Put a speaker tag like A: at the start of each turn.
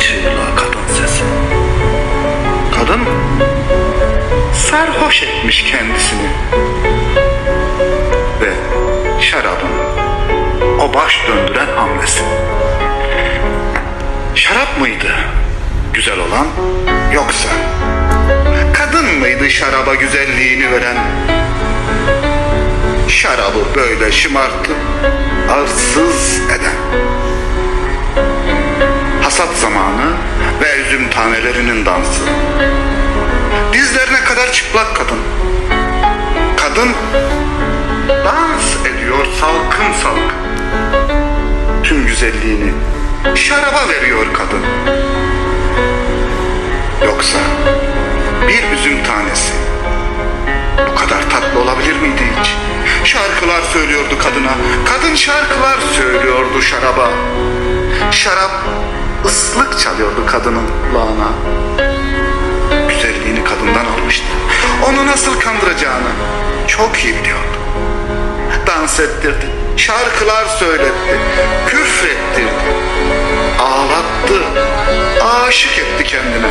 A: çığlığa kadın sesi. Kadın sarhoş etmiş kendisini ve şarabın o baş döndüren hamlesi. Şarap mıydı güzel olan yoksa kadın mıydı şaraba güzelliğini veren? Şarabı böyle şımartıp arsız eden. Zamanı ve üzüm tanelerinin dansı. Dizlerine kadar çıplak kadın. Kadın dans ediyor salkım salkım. Tüm güzelliğini şaraba veriyor kadın. Yoksa bir üzüm tanesi bu kadar tatlı olabilir miydi hiç? Şarkılar söylüyordu kadına, kadın şarkılar söylüyordu şaraba. Şarap ıslık çalıyordu kadının kulağına. Güzelliğini kadından almıştı. Onu nasıl kandıracağını çok iyi biliyordu. Dans ettirdi, şarkılar söyletti, küfrettirdi, ağlattı, aşık etti kendine.